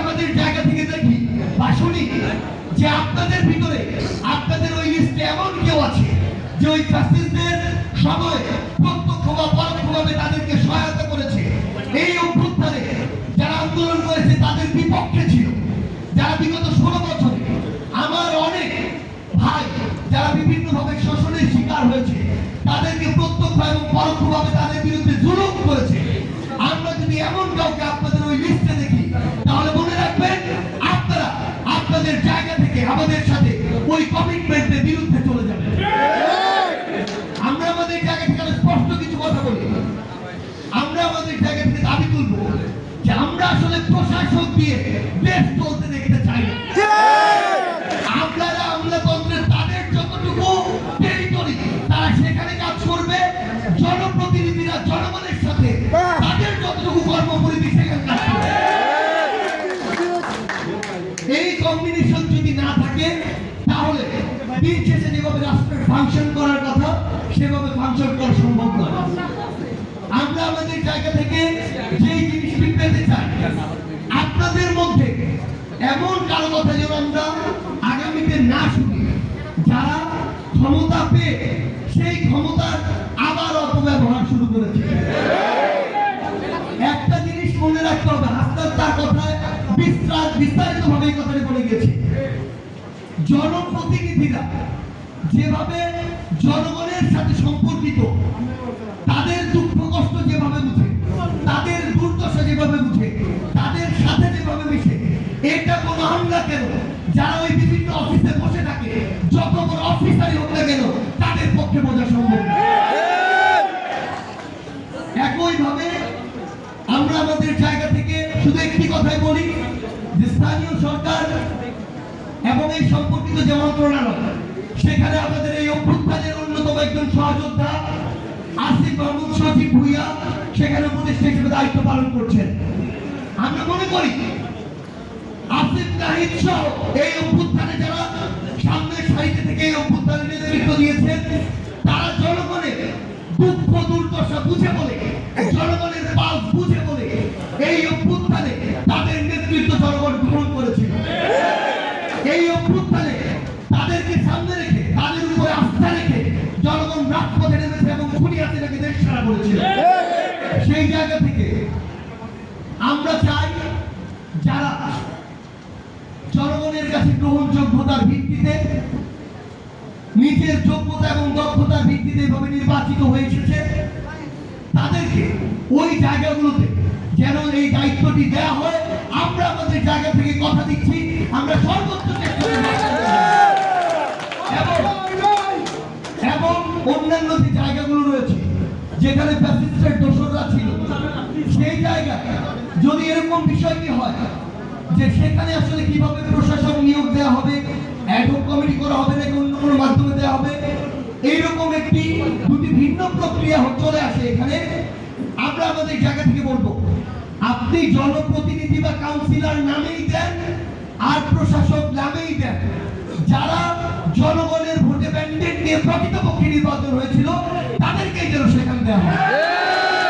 আমাদের জায়গা থেকে দেখি, বা শুনি, যে আপনাদের ভিতরে, আপনাদের ওই লিস্টে এমন কেউ আছে, যে ওই ফ্যাসিস্টদের সময় প্রত্যক্ষ বা পরোক্ষভাবে তাদেরকে সহায়তা করেছে। এই অভ্যুত্থানে যারা আন্দোলন করেছে, তাদের বিপক্ষে ছিল। যারা বিগত ষোলো বছরে আমার অনেক ভাই যারা বিভিন্নভাবে শোষণের শিকার হয়েছে, তাদেরকে প্রত্যক্ষ এবং পরোক্ষভাবে তাদের বিরুদ্ধে জুলুম করেছে। আমরা যদি এমন কাউকে আপনাদের ওই লিস্টে দেখি আমাদের সাথে ওই কমিটমেন্টের বিরুদ্ধে চলে যাবেন আমরা আমাদের জায়গা থেকে স্পষ্ট কিছু কথা বলি। আমরা আমাদের জায়গা থেকে দাবি তুলব যে আমরা আসলে প্রশাসক দিয়ে দেশ চলতে দেখতে চাই না। আপনারা আমলাতন্ত্রের তাদের যতটুকু টেরিটরি তারা সেখানে কাজ করবে। জনপ্রতিনিধিরা জনগণের সাথে তাদের যতটুকু কর্মপরিধি সেখানে কাজ করবে। এই কম্বিনেশন দিন যেভাবে রাষ্ট্রের ফাংশন করার কথা, সেভাবে ফাংশন করা সম্ভব নয়। আমরা আমাদের জায়গা থেকে যেই জিনিসটি পেতে চাই, আপনাদের মধ্যে এমন কারও কথা যেন আমরা আগামীতে না শুনি। যারা ক্ষমতা পেয়ে সেই ক্ষমতার আবার অপব্যবহার শুরু করেছে। একটা জিনিস মনে রাখতে হবে হাসনাত তার কথায় বিস্তার বিস্তারিত ভাবে এই কথাটি বলে গেছে জনপ্রতিনিধিরা যেভাবে জনগণের সাথে সম্পর্কিত, তাদের দুঃখ কষ্ট যেভাবে বুঝে, তাদের দুর্দশা যেভাবে বুঝে, তাদের সাথে যেভাবে মিশে, এটা কোনো আমরা কেন? যারা ওই বিভিন্ন অফিসে বসে থাকে, যত বড় অফিসারই হোক না কেন, তাদের পক্ষে বোঝা সম্ভব একইভাবে আমরা আমাদের জায়গা থেকে শুধু একটি কথাই বলি যে স্থানীয় সরকার এবং এই সম্পর্কিত যে মন্ত্রণালয়, সেখানে আমাদের এই অভ্যুত্থানের অন্যতম একজন সহযোদ্ধা, আসিফ মাহমুদ সচিব ভুইয়া, সেখানে উপদেষ্টা হিসেবে দায়িত্ব পালন করছেন। আমরা মনে করি, আসিফ নাহিদ সহ এই অভ্যুত্থানে জনগণ রাজপথে নেমেছে এবং খুনি হাসিনাকে দেশ ছাড়া করেছিল সেই জায়গা থেকে আমরা চাই যারা জনগণের কাছে গ্রহণযোগ্যতার ভিত্তিতে নিজের যোগ্যতা এবং দক্ষতার ভিত্তিতে এভাবে নির্বাচিত হয়ে তাদেরকে ওই জায়গাগুলোতে যেন এই দায়িত্বটি দেওয়া হয়। আমরা আমাদের জায়গা থেকে কথা দিচ্ছি, আমরা সর্বোচ্চ চেষ্টা এবং এবং অন্যান্য যে জায়গাগুলো রয়েছে, যেখানে ফ্যাসিস্টের দোষররা ছিল, সেই জায়গায় যদি এরকম বিষয়টি হয়, যে সেখানে আসলে কীভাবে প্রশাসন নিয়োগ দেওয়া হবে অ্যাডহক কমিটি করা হবে নাকি অন্য কোনো মাধ্যমে দেওয়া হবে, এইরকম একটি, দুটি ভিন্ন প্রক্রিয়া চলে আসে এখানে। আমরা আমাদের জায়গা থেকে বলব, আপনি জনপ্রতিনিধি বা কাউন্সিলর নামেই দেন, আর প্রশাসক নামেই দেন। যারা Yeah.